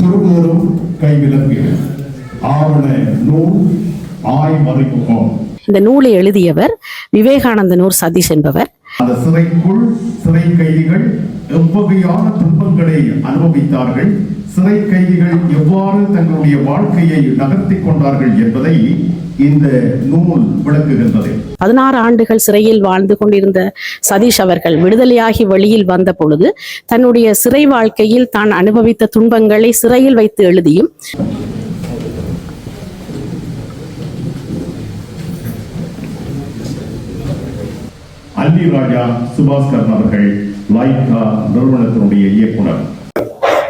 துருவூரும் கைவிலங்கு ஆவண நூல் ஆய்மறைமுகம் இந்த நூலை எழுதியவர் விவேகானந்தனூர் சதீஷ் என்பவர். அந்த சிறைக்குள் சிறை கைதிகள் எவ்வகையான துன்பங்களை அனுபவித்தார்கள்? சிறை கைதிகள் எவ்வாறு தங்களுடைய வாழ்க்கையை நகர்த்தி கொண்டார்கள் என்பதை இந்த நூல் விளக்குகின்றது. பதினாறு ஆண்டுகள் சிறையில் வாழ்ந்து கொண்டிருந்த சதீஷ் அவர்கள் விடுதலையாகி வெளியில் வந்த பொழுது தன்னுடைய சிறை வாழ்க்கையில் தான் அனுபவித்த துன்பங்களை சிறையில் வைத்து எழுதியும் அல்லி ராஜா சுபாஸ்கரன் அவர்கள் லைகா நிறுவனத்தினுடைய இயக்குனர்.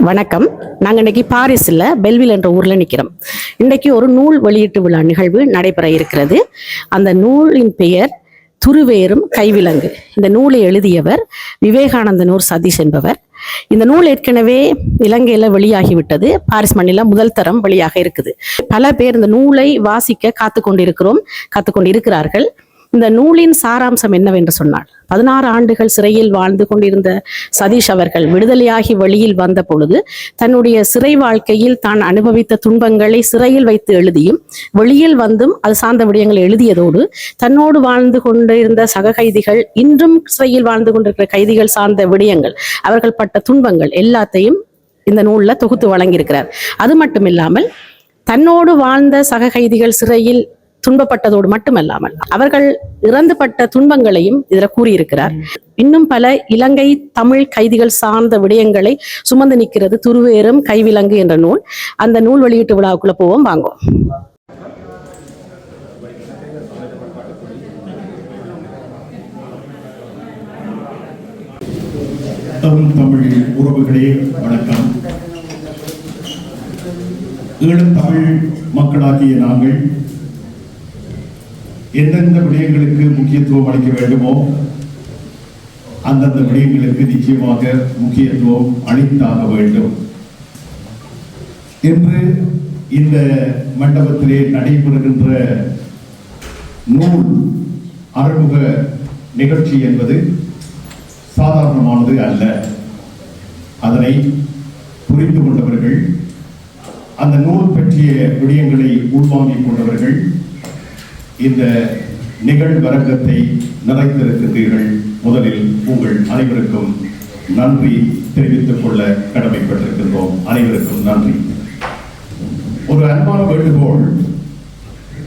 வணக்கம். நாங்க இன்னைக்கு பாரிஸ்ல பெல்வில் என்ற ஊர்ல நிக்கிறோம். இன்னைக்கு ஒரு நூல் வெளியீட்டு விழா நிகழ்வு நடைபெற இருக்கிறது. அந்த நூலின் பெயர் துருவேறும் கைவிலங்கு. இந்த நூலை எழுதியவர் விவேகானந்தனூர் சதீஷ் என்பவர். இந்த நூல் ஏற்கனவே இலங்கையில வெளியாகிவிட்டது. பாரிஸ் மண்ணில முதல் தரம் வெளியாக இருக்குது. பல பேர் இந்த நூலை வாசிக்க காத்து கொண்டிருக்கிறோம் காத்து கொண்டிருக்கிறார்கள் இந்த நூலின் சாராம்சம் என்னவென்று சொன்னால் பதினாறு ஆண்டுகள் சிறையில் வாழ்ந்து கொண்டிருந்த சதீஷ் அவர்கள் விடுதலையாகி வெளியில் வந்த பொழுது தன்னுடைய சிறை வாழ்க்கையில் தான் அனுபவித்த துன்பங்களை சிறையில் வைத்து எழுதியும் வெளியில் வந்தும் அது சார்ந்த விடயங்களை எழுதியதோடு தன்னோடு வாழ்ந்து கொண்டிருந்த சக கைதிகள் இன்றும் சிறையில் வாழ்ந்து கொண்டிருக்கிற கைதிகள் சார்ந்த விடயங்கள் அவர்கள் பட்ட துன்பங்கள் எல்லாத்தையும் இந்த நூல்ல தொகுத்து வழங்கியிருக்கிறார். அது மட்டும் இல்லாமல் தன்னோடு வாழ்ந்த சக கைதிகள் சிறையில் துன்பப்பட்டதோடு மட்டுமல்லாமல் அவர்கள் இறந்துபட்ட துன்பங்களையும் இதுல கூறியிருக்கிறார். இன்னும் பல இலங்கை தமிழ் கைதிகள் சார்ந்த விடயங்களை சுமந்து நிற்கிறது துருவேறும் கைவிலங்கு என்ற நூல். அந்த நூல் வெளியீட்டு விழாவுக்குள்ள போவோம் வாங்குவோம். தமிழ் உறவுகளே வணக்கம். ஈழத் தமிழ் மக்களாகிய நாங்கள் எந்தெந்த விடயங்களுக்கு முக்கியத்துவம் அளிக்க வேண்டுமோ அந்தந்த விடயங்களுக்கு நிச்சயமாக முக்கியத்துவம் அளித்தாக வேண்டும். இன்று இந்த மண்டபத்திலே நடைபெறுகின்ற நூல் அறிமுக நிகழ்ச்சி என்பது சாதாரணமானது அல்ல. அதனை புரிந்து கொண்டவர்கள் அந்த நூல் பற்றிய விடயங்களை உள்வாங்கிக் கொண்டவர்கள் இந்த நிகழ்வரங்கத்தை நிறைத்திருக்கின்றீர்கள் முதலில் உங்கள் அனைவருக்கும் நன்றி தெரிவித்துக் கொள்ள கடமைப்பட்டிருக்கின்றோம். அனைவருக்கும் நன்றி. ஒரு அன்பான வேண்டுகோள்.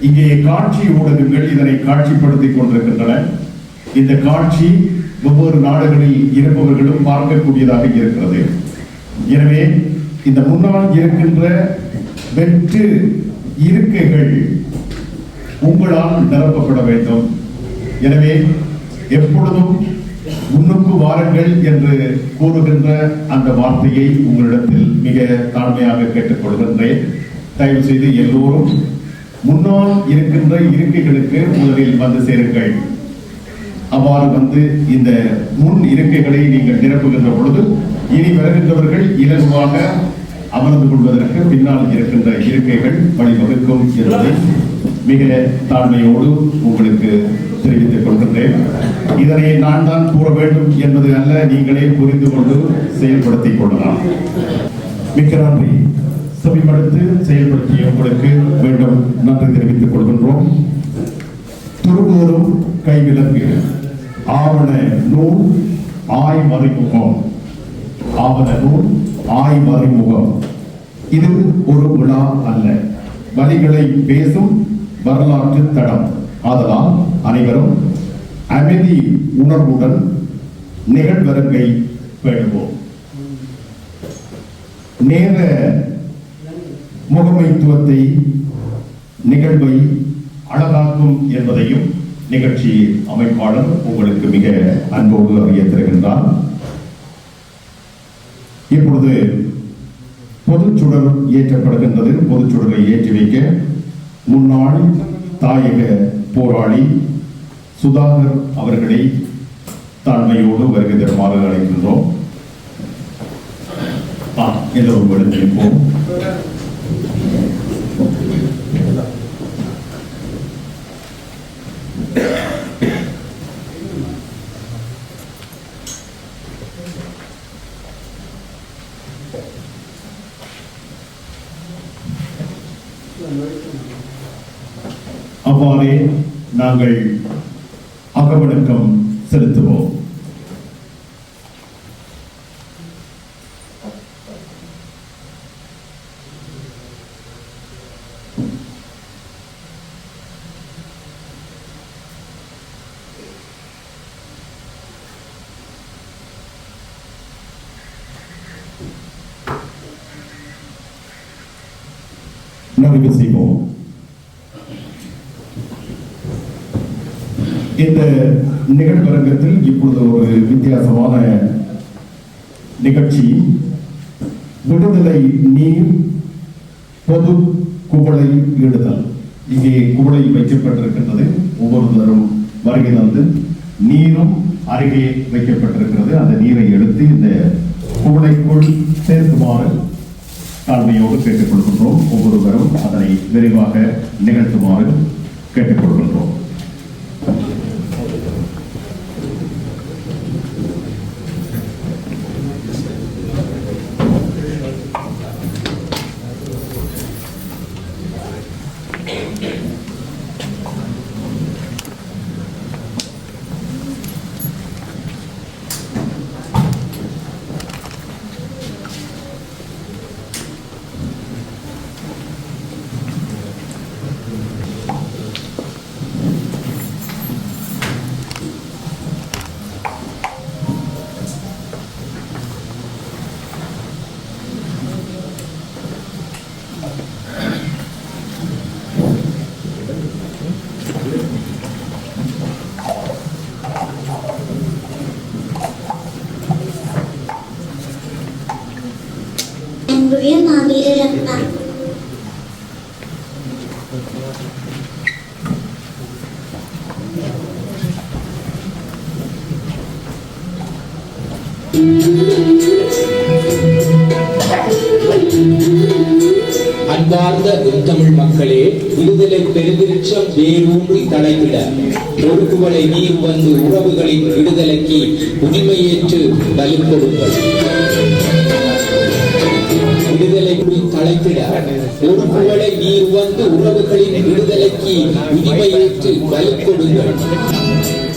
இங்கே காட்சி ஊடகங்கள் இதனை காட்சிப்படுத்திக் கொண்டிருக்கின்றன. இந்த காட்சி ஒவ்வொரு நாடுகளில் இருப்பவர்களும் பார்க்கக்கூடியதாக இருக்கிறது. எனவே இந்த முன்னால் இருக்கின்ற வெற்று இருக்கைகள் உங்களால் நிரப்பப்பட வேண்டும். எனவே எப்பொழுதும் முன்னுக்கு வாருங்கள் என்று கூறுகின்ற அந்த வார்த்தையை உங்களிடத்தில் மிக தாழ்மையாக கேட்டுக்கொள்கின்றேன். தயவு செய்து எல்லோரும் முன்னால் இருக்கின்ற இருக்கைகளுக்கு முதலில் வந்து சேருங்கள். அவ்வாறு வந்து இந்த முன் இருக்கைகளை நீங்கள் நிரப்புகின்ற பொழுது இனி வருகின்றவர்கள் இலகுவாக அமர்ந்து கொள்வதற்கு பின்னால் இருக்கின்ற இருக்கைகள் வழிவகுக்கும் என்பதை மிக தாழ்மையோடு உங்களுக்கு தெரிவித்துக் கொள்கின்றேன். இதனை நான் தான் கூற வேண்டும் என்பது அல்ல நீங்களே புரிந்து கொண்டு செயல்படுத்திக் கொள்ளலாம். மிக்க நன்றி. சமீபடுத்து செயல்படுத்திய உங்களுக்கு மீண்டும் நன்றி தெரிவித்துக் கொள்கின்றோம். துருவூரும் கைவிலங்கு ஆவண நூல் ஆய்மறைமுகம் ஆவண நூல் ஆய்மறைமுகம் இது ஒரு விழா அல்ல. வழிகளை பேசும் வரலாற்று தடம். ஆதலால் அனைவரும் அமைதி உணர்வுடன் நிகழ்வரங்கை பெறுவோம் நேர முகமைத்துவத்தை நிகழ்வை அழகாக்கும் என்பதையும் நிகழ்ச்சி அமைப்பாளர் உங்களுக்கு மிக அன்போடு அறிய தருகின்றார் இப்பொழுது பொதுச்சுடர் ஏற்றப்படுகின்றது. பொதுச்சுடரை ஏற்றி வைக்க முன்னாள் தாயக போராளி சுதாகர் அவர்களை தாழ்மையோடு வருகை தருமாறு அழைக்கின்றோம். ஆ, எல்லோரும் எடுத்திருப்போம் அவ்வாறே நாங்கள் அகவணக்கம் செலுத்துவோம். நிறைவு செய்வோம். இந்த நிகழ்வரங்கத்தில் இப்பொழுது ஒரு வித்தியாசமான நிகழ்ச்சி. விடுதலை நீர் பொது குவளை இடுதல். இங்கே குவளை வைக்கப்பட்டிருக்கின்றது. ஒவ்வொருத்தரும் வருகை தந்து நீரும் அருகே வைக்கப்பட்டிருக்கிறது. அந்த நீரை எடுத்து இந்த குவளைக்குள் சேர்க்குமாறு தாழ்மையோடு கேட்டுக்கொள்கின்றோம். ஒவ்வொருவரும் அதனை விரைவாக நிகழ்த்துமாறு கேட்டுக்கொள்கின்றோம். அன்பார்ந்த தமிழ் மக்களே விடுதலை பெருவிருட்சம் வேரூன்றி தலைவிட ஒழுக்குகளை நீர் வந்து உறவுகளின் விடுதலைக்கு உரிமையேற்று பலி கொடுங்கள் விடுதலை தலைத்திட நீர் வந்து உறவுகளின் விடுதலைக்கு உரிமையேற்று பலி கொடுங்கள்.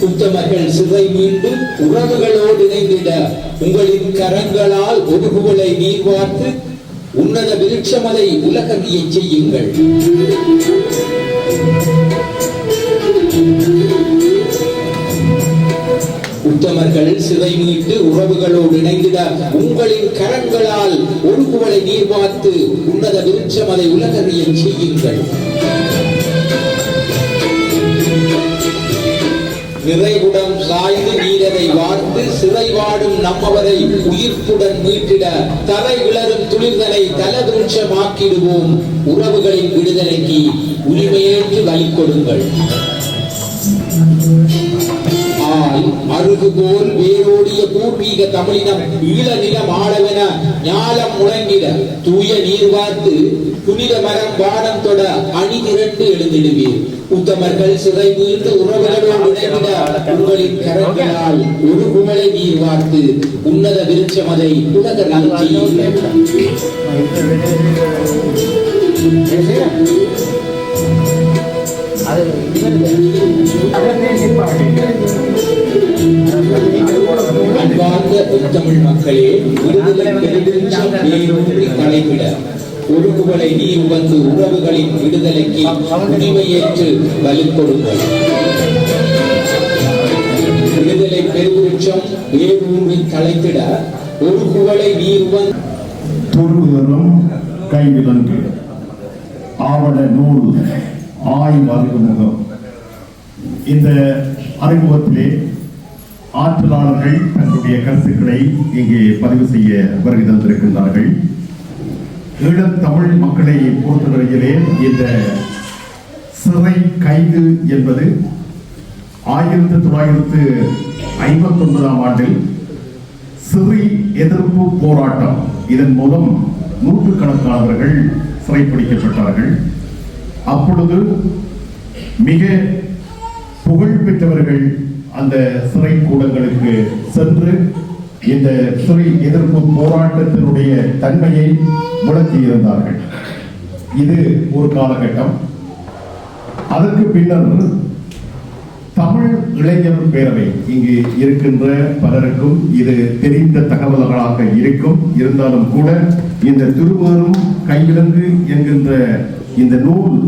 உத்தமர்கள் சிறை மீண்டும் உறவுகளோடு இணைந்திட உங்களின் கரங்களால் ஒடுகுகளை நீர் வார்த்து உன்னத விருட்சமதை உலகறிய செய்யுங்கள். உத்தமர்கள் சிறை மீட்டு உறவுகளோடு இணைந்திட உங்களின் கரங்களால் ஒடுக்குவலை நீர் பார்த்து உன்னத விருட்சமதை உலகறிய செய்யுங்கள். நிறைவுடன் சாய்ந்து நீரதை வார்த்து சிறை வாடும் நம்மவரை உயிர்ப்புடன் மீட்டிட தலை விளரும் துளிர்தலை தலவிருட்சமாக்கிடுவோம். உறவுகளின் விடுதலைக்கு உரிமையேற்று வழி கொடுங்கள் ஆனால் அருகு வேரோடிய பூர்வீக தமிழினம் ஈழ நிலம் ஆளவென ஞாலம் முழங்கிட தூய நீர் வார்த்து புனித மரம் வானம் தொட அணி திரண்டு எழுந்திடுவீர். உத்தமர்கள் சிறை வீழ்ந்து உறவுகளோடு இணைந்திட உங்களின் கரங்களால் ஒரு குமலை நீர் வார்த்து உன்னத விருட்சமதை உலக செய்யுங்கள் அன்பார்ந்த தமிழ் மக்களே விடுதலை பெருவிருட்சம் வேரூன்றி தலைவிட ஒடுக்குவலை நீர் வந்து உறவுகளின் விடுதலைக்கு உரிமையேற்று வலி கொடுங்கள் விடுதலை பெருவிருட்சம் வேரூன்றி தலைத்திட ஒடுக்குவலை நீர் வந்து துருவரும் கைவிலங்கு. ஆவண நூல் ஆய்வு அறிமுகம் இந்த அறிமுகத்திலே ஆற்றலாளர்கள் தங்களுடைய கருத்துக்களை இங்கே பதிவு செய்ய வருகை தந்திருக்கின்றார்கள். ஈழத் தமிழ் மக்களை பொறுத்தவரையிலே இந்த சிறை கைது என்பது ஆயிரத்தி தொள்ளாயிரத்து ஐம்பத்தி ஒன்பதாம் ஆண்டில் சிறை எதிர்ப்பு போராட்டம். இதன் மூலம் நூற்றுக்கணக்கானவர்கள் சிறைப்பிடிக்கப்பட்டார்கள். அப்பொழுது மிக புகழ் பெற்றவர்கள் அந்த சிறை கூடங்களுக்கு சென்று இந்த சிறை எதிர்ப்பு போராட்டத்தினுடைய தன்மையை விளக்கியிருந்தார்கள். இது ஒரு காலகட்டம். அதற்கு பின்னர் தமிழ் இளைஞர் பேரவை இங்கு இருக்கின்ற பலருக்கும் இது தெரிந்த தகவல்களாக இருக்கும். இருந்தாலும் கூட இந்த திருவரும் கைவிலங்கு என்கின்ற இந்த நூல்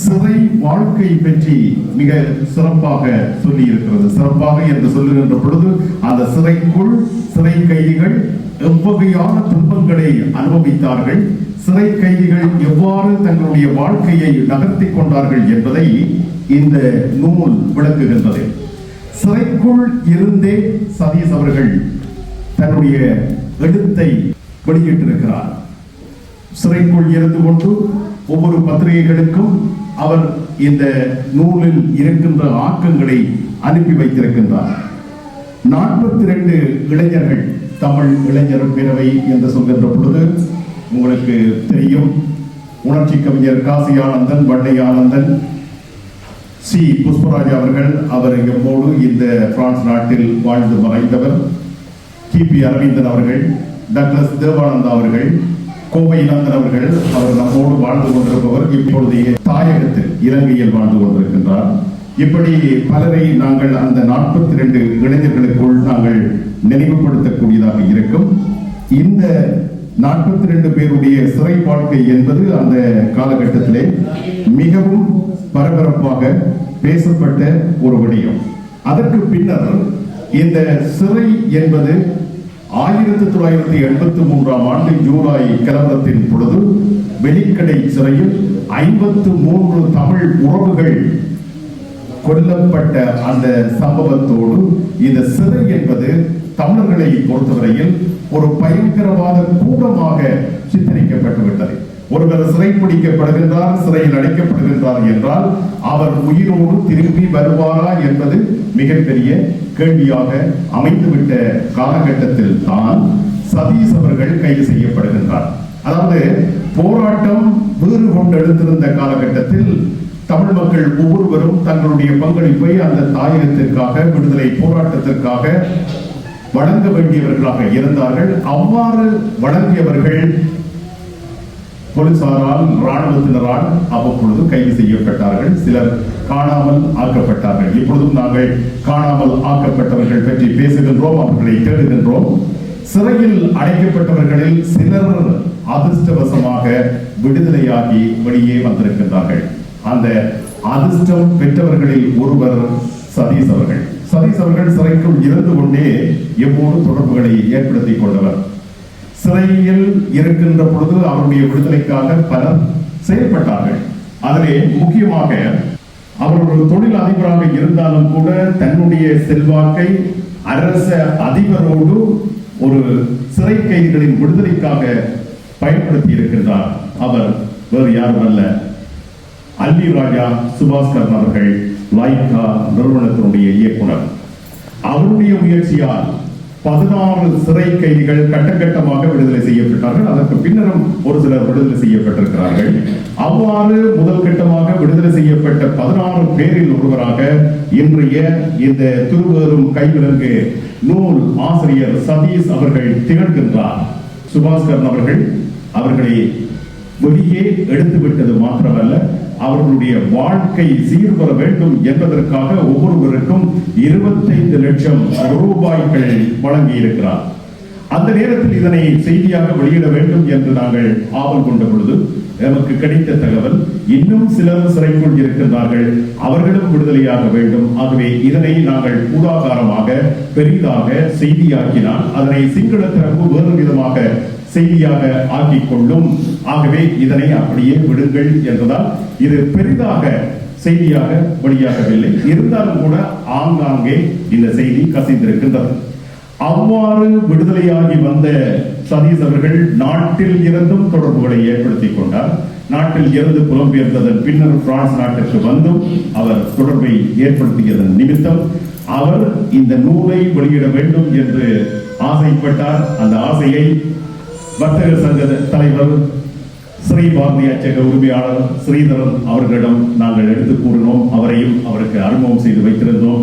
சிறை வாழ்க்கை பற்றி மிக சிறப்பாக சொல்லி இருக்கிறது சிறப்பாக என்று சொல்லுகின்ற பொழுது அந்த சிறைக்குள் சிறை கைதிகள் எவ்வகையான துன்பங்களை அனுபவித்தார்கள் சிறை கைதிகள் எவ்வாறு தங்களுடைய வாழ்க்கையை நகர்த்தி கொண்டார்கள் என்பதை இந்த நூல் விளக்குகின்றது. சிறைக்குள் இருந்தே சதீஷ் அவர்கள் தன்னுடைய எழுத்தை வெளியிட்டிருக்கிறார். சிறைக்குள் இருந்து கொண்டு ஒவ்வொரு பத்திரிகைகளுக்கும் அவர் இந்த நூலில் இருக்கின்ற ஆக்கங்களை அனுப்பி வைத்திருக்கின்றார் நாற்பத்தி ரெண்டு இளைஞர்கள் தமிழ் இளைஞர் பேரவை என்று சொல்கின்ற பொழுது உங்களுக்கு தெரியும் உணர்ச்சி கவிஞர் காசி ஆனந்தன் வண்டை ஆனந்தன் சி. புஷ்பராஜ் அவர்கள் அவர் எப்போது இந்த பிரான்ஸ் நாட்டில் வாழ்ந்து மறைந்தவர். கிபி அரவிந்தன் அவர்கள் டக்ளஸ் தேவானந்தா அவர்கள் கோவை நந்தன் அவர்கள் அவர் நம்மோடு வாழ்ந்து கொண்டிருப்பவர் இப்பொழுது தாயகத்தில் இலங்கையில் வாழ்ந்து கொண்டிருக்கின்றார். இப்படி பலரை நாங்கள் அந்த நாற்பத்தி ரெண்டு இளைஞர்களுக்குள் நாங்கள் நினைவுபடுத்தக்கூடியதாக இருக்கும். இந்த நாற்பத்தி ரெண்டு பேருடைய சிறை வாழ்க்கை என்பது அந்த காலகட்டத்திலே மிகவும் பரபரப்பாக பேசப்பட்ட ஒரு விடயம். அதற்கு பின்னர் இந்த சிறை என்பது ஆயிரத்தி தொள்ளாயிரத்தி எண்பத்தி மூன்றாம் ஆண்டு ஜூலை கலவரத்தின் பொழுது வெளிக்கடை சிறையில் ஐம்பத்து மூன்று தமிழ் உறவுகள் கொல்லப்பட்ட அந்த சம்பவத்தோடு இந்த சிறை என்பது தமிழர்களை பொறுத்தவரையில் ஒரு பயங்கரவாத கூடமாக சித்தரிக்கப்பட்டு விட்டது ஒருவர் சிறைப்பிடிக்கப்படுகின்றார் சிறையில் அடைக்கப்படுகின்றார் என்றால் அவர் உயிரோடு திரும்பி வருவாரா என்பது மிகப்பெரிய கேள்வியாக அமைந்துவிட்ட காலகட்டத்தில் தான் சதீஷ் அவர்கள் கைது செய்யப்படுகின்றார். அதாவது போராட்டம் வீறு கொண்டெடுத்திருந்த காலகட்டத்தில் தமிழ் மக்கள் ஒவ்வொருவரும் தங்களுடைய பங்களிப்பை அந்த தாயகத்திற்காக விடுதலை போராட்டத்திற்காக வழங்க வேண்டியவர்களாக இருந்தார்கள். அவ்வாறு வழங்கியவர்கள் போலீசாரால் ராணுவத்தினரால் அவ்வப்பொழுது கைது செய்யப்பட்டார்கள். சிலர் காணாமல் ஆக்கப்பட்டார்கள். இப்பொழுதும் நாங்கள் காணாமல் ஆக்கப்பட்டவர்கள் பற்றி பேசுகின்றோம் அவர்களை தேடுகின்றோம். சிறையில் அடைக்கப்பட்டவர்களில் சிலர் அதிர்ஷ்டவசமாக விடுதலையாகி வெளியே வந்திருக்கின்றார்கள். அந்த அதிர்ஷ்டம் பெற்றவர்களில் ஒருவர் சதீஷ் அவர்கள். சதீஷ் அவர்கள் சிறைக்குள் இருந்து கொண்டே எப்போதும் தொடர்புகளை ஏற்படுத்திக் கொண்டவர். சிறையில் இருக்கின்ற பொழுது அவருடைய விடுதலைக்காக பலர் செயல்பட்டார்கள். அதிலே முக்கியமாக அவர் ஒரு தொழில் அதிபராக இருந்தாலும் கூட தன்னுடைய செல்வாக்கை அரச அதிபரோடு ஒரு சிறை கைதிகளின் விடுதலைக்காக பயன்படுத்தி இருக்கின்றார் அவர் வேறு யாரும் அல்ல அல்லி ராஜா சுபாஸ்கரன் அவர்கள் லைகா நிறுவனத்தினுடைய இயக்குனர். அவருடைய முயற்சியால் பதினாறு சிறை கைதிகள் கட்டகட்டமாக விடுதலை செய்யப்பட்டார்கள். அதற்கு பின்னரும் ஒரு சிலர் விடுதலை செய்யப்பட்டிருக்கிறார்கள். அவ்வாறு முதல் கட்டமாக விடுதலை செய்யப்பட்ட பதினாறு பேரில் ஒருவராக இன்றைய இந்த திருவரும் கைவிலங்கு நூல் ஆசிரியர் சதீஷ் அவர்கள் திகழ்கின்றார். சுபாஸ்கரன் அவர்கள் அவர்களை வெளியே எடுத்துவிட்டது மாத்திரமல்ல அவர்களுடைய வாழ்க்கை சீர்பெற வேண்டும் என்பதற்காக ஒவ்வொருவருக்கும் இருபத்தைந்து லட்சம் ரூபாய்கள் வழங்கி இருக்கிறார் அந்த நேரத்தில் இதனை செய்தியாக வெளியிட வேண்டும் என்று நாங்கள் ஆவல் கொண்ட பொழுது நமக்கு கிடைத்த தகவல் இன்னும் சிலர் சிறைக்குள் இருக்கின்றார்கள் அவர்களும் விடுதலையாக வேண்டும். ஆகவே இதனை நாங்கள் பூதாகாரமாக பெரிதாக செய்தியாக்கினால் அதனை சிங்கள தரப்பு வேறு விதமாக செய்தியாக ஆக்கிக் கொள்ளும் ஆகவே இதனை அப்படியே விடுங்கள் என்றதால் இது பெரிதாக செய்தியாக வெளியாகவில்லை. இருந்தாலும் கூட ஆங்காங்கே இந்த செய்தி கசிந்திருக்கின்றது. அவ்வாறு விடுதலையாகி வந்த சதீஷ் அவர்கள் நாட்டில் இருந்தும் தொடர்புகளை ஏற்படுத்திக் கொண்டார். நாட்டில் இருந்து புலம்பெயர்ந்ததன் பின்னர் பிரான்ஸ் நாட்டிற்கு வந்தும் அவர் தொடர்பை ஏற்படுத்தியதன் நிமித்தம் அவர் இந்த நூலை வெளியிட வேண்டும் என்று ஆசைப்பட்டார். அந்த ஆசையை வர்த்தக சங்க தலைவர் ஸ்ரீ பாரதி அச்சக உரிமையாளர் ஸ்ரீதரன் அவர்களிடம் நாங்கள் எடுத்து கூறினோம். அவரையும் அவருக்கு அறிமுகம் செய்து வைத்திருந்தோம்.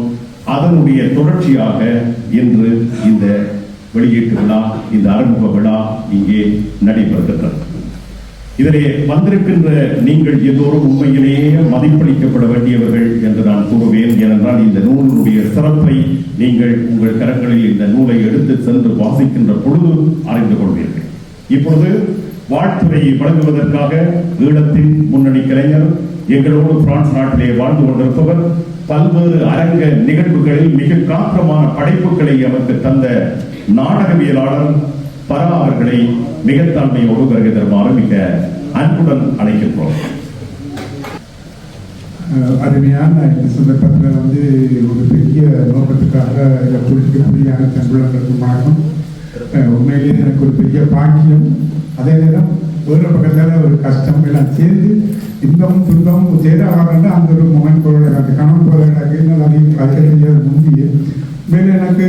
அதனுடைய தொடர்ச்சியாக இன்று இந்த வெளியீட்டு விழா இந்த அறிமுக விழா இங்கே நடைபெறுகின்றது. இதிலே வந்திருக்கின்ற நீங்கள் எல்லோரும் உண்மையிலேயே மதிப்பளிக்கப்பட வேண்டியவர்கள் என்று நான் கூறுவேன். ஏனென்றால் இந்த நூலினுடைய சிறப்பை நீங்கள் உங்கள் கரங்களில் இந்த நூலை எடுத்து சென்று வாசிக்கின்ற பொழுது அறிந்து கொள்வீர்கள். இப்பொழுது வாழ்த்துறையை வழங்குவதற்காக ஈழத்தின் முன்னணி கலைஞர் எங்களோடு பிரான்ஸ் நாட்டிலே வாழ்ந்து கொண்டிருப்பவர் பல்வேறு அரங்க நிகழ்வுகளில் மிக காத்திரமான படைப்புகளை அவருக்கு தந்த நாடகவியலாளர் பரா அவர்களை மிகத்தாண்மையோடு வருகை தருமாறு மிக அன்புடன் அழைக்கின்றோம். அருமையான இந்த சந்தர்ப்பத்தில் வந்து ஒரு பெரிய நோக்கத்துக்காக இதை குறிக்கக்கூடியான தங்குளங்களுக்கு வணக்கம். உண்மையிலேயே எனக்கு ஒரு பெரிய பாக்கியம். அதே நேரம் வேறு பக்கத்தில் ஒரு கஷ்டம் எல்லாம் சேர்ந்து இன்பமும் துன்பமும் சேர வரல அந்த ஒரு மகன் பொருள் எனக்கு கணவன் பொருள் எனக்கு இன்னும் அதிகம் அதிக மேலே எனக்கு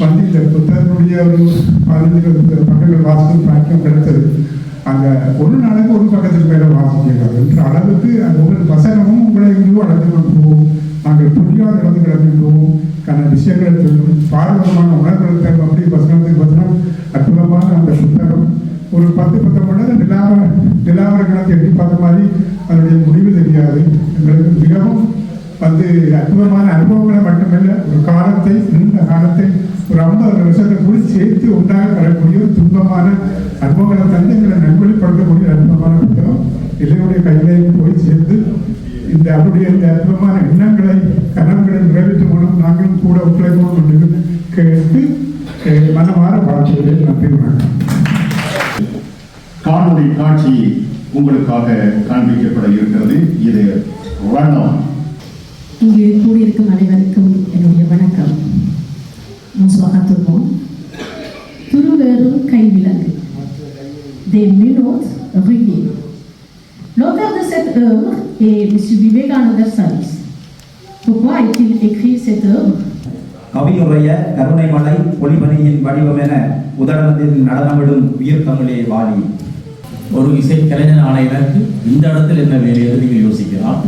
வந்து இந்த புத்தகத்தினுடைய ஒரு பதினஞ்சு பக்கங்கள் வாசிக்கும் பாக்கியம் கிடைத்தது. அந்த ஒரு நாளைக்கு ஒரு பக்கத்துக்கு மேலே வாசிக்கிறார் என்ற அளவுக்கு அந்த ஒவ்வொரு வசனமும் உங்களை இன்னும் அழைத்து கொண்டு போகும். நாங்கள் புரியாத வந்து கிளம்பி போவோம் கன விஷயங்களை சொல்லும் பாரம்பரியமான உணர்வுகள் தரும் அப்படி பசங்களுக்கு வசனம் அற்புதமான அந்த புத்தகம். ஒரு பத்து பத்தொன்பது நேரம் நிலாவ நிலாவர கணக்கு எட்டி பார்த்த மாதிரி அதனுடைய முடிவு தெரியாது. எங்களுக்கு மிகவும் வந்து அற்புதமான அனுபவங்களை மட்டுமல்ல ஒரு காலத்தை நீண்ட காலத்தை ஒரு ஐம்பது வருஷத்தை கூட சேர்த்து உண்டாக வரக்கூடிய ஒரு துன்பமான அனுபவங்களை தந்து எங்களை நல்வழிப்படுத்தக்கூடிய அற்புதமான புத்தகம். இளையுடைய கையிலையும் போய் சேர்ந்து இந்த அவருடைய இந்த அற்புதமான எண்ணங்களை கனவுகளை நிறைவேற்றும் மூலம் நாங்களும் கூட ஒத்துழைப்போம் என்று கேட்டு மனமாற வாழ்த்துகிறேன் நன்றி வணக்கம் காணொளி காட்சி உங்களுக்காக காண்பிக்கப்பட இருக்கிறது இது ரணம் இங்கு கூடியிருக்கும் அனைவருக்கும் என்னுடைய வணக்கம் le monde. துருவேறும் கைவிலங்கு Des menottes ruinées. Est M. Vivekananda Salis. Pourquoi a-t-il écrit cette œuvre கவியுடைய கருணை மலை பொலிபனியின் வடிவம் என உதரணத்தில் நடனமிடும் உயிர் தமிழே வாழி ஒரு இசைக்கலைஞனான எனக்கு இந்த இடத்தில் என்ன என்று நீங்கள் யோசிக்கலாம்